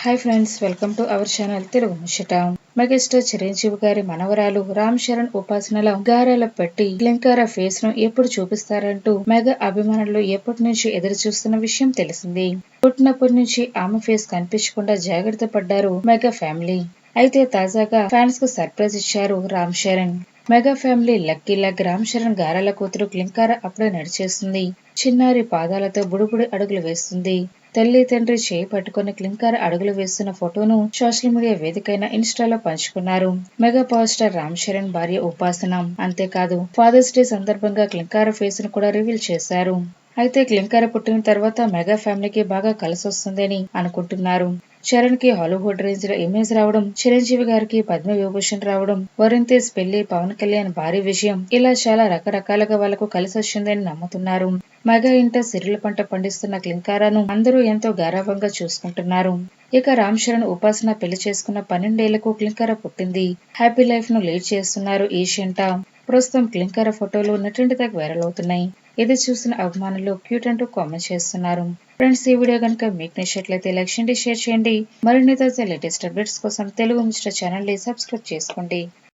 Hi friends welcome to our channel Telugu ముచ్చట megastar Chiranjeevi గారి మనవరాలు రామ్ చరణ్ ఉపాసనల గారాల పెట్టి లింకార ఫేస్ను ఎప్పుడు చూపిస్తారంటూ మెగా అభిమానులు ఎప్పటి నుంచి ఎదురు చూస్తున్న విషయం తెలిసింది. పుట్టినప్పటి నుంచి ఆమె ఫేస్ కనిపించకుండా జాగ్రత్త పడ్డారు మెగా ఫ్యామిలీ. అయితే తాజాగా ఫ్యాన్స్కు సర్ప్రైజ్ ఇచ్చారు రామ్ చరణ్ మెగా ఫ్యామిలీ లక్కీలా గ్రామ్ శరణ్ చరణ్ గారాల కూతురు క్లింకార అప్పుడే నడిచేస్తుంది. చిన్నారి పాదాలతో బుడుబుడి అడుగులు వేస్తుంది. తల్లి తండ్రి చేయి పట్టుకుని క్లింకార అడుగులు వేస్తున్న ఫోటోను సోషల్ మీడియా వేదికైన ఇన్స్టాలో పంచుకున్నారు. Mega power star Ram Charan భార్య ఉపాసన. అంతేకాదు ఫాదర్స్ డే సందర్భంగా క్లింకార ఫేస్ను కూడా రివీల్ చేశారు. అయితే క్లింకార పుట్టిన తర్వాత మెగా ఫ్యామిలీకి బాగా కలిసొస్తుందని అనుకుంటున్నారు. చరణ్కి హాలీవుడ్ రేంజ్లో ఇమేజ్ రావడం చిరంజీవి గారికి పద్మ విభూషణ్ రావడం వరుణ్ తేజ్ పెళ్ళి పవన్ కళ్యాణ్ భారీ విషయం. ఇలా చాలా రకరకాలుగా వాళ్ళకు కలిసి వచ్చిందని నమ్ముతున్నారు. మెగా ఇంట సిరిల పంట పండిస్తున్న క్లింకారాను అందరూ ఎంతో గారాభంగా చూసుకుంటున్నారు. ఇక రామ్ చరణ్ ఉపాసన పెళ్ళి చేసుకున్న పన్నెండేళ్ళకు క్లింకార పుట్టింది. హ్యాపీ లైఫ్ను లీడ్ చేస్తున్నారు ఈషంట ప్రస్తుతం క్లింకార ఫోటోలు నటింటిదాకా వైరల్ అవుతున్నాయి. ఇది చూసిన అభిమానులు క్యూట్ అంటూ కామెంట్ చేస్తున్నారు. ఫ్రెండ్స్ ఈ వీడియో కనుక మీకు నచ్చినట్లయితే లైక్ చేయండి షేర్ చేయండి. మరిన్ని తాజా లేటెస్ట్ అప్డేట్స్ కోసం తెలుగు మిస్టర్ ఛానల్ని సబ్స్క్రైబ్ చేసుకోండి.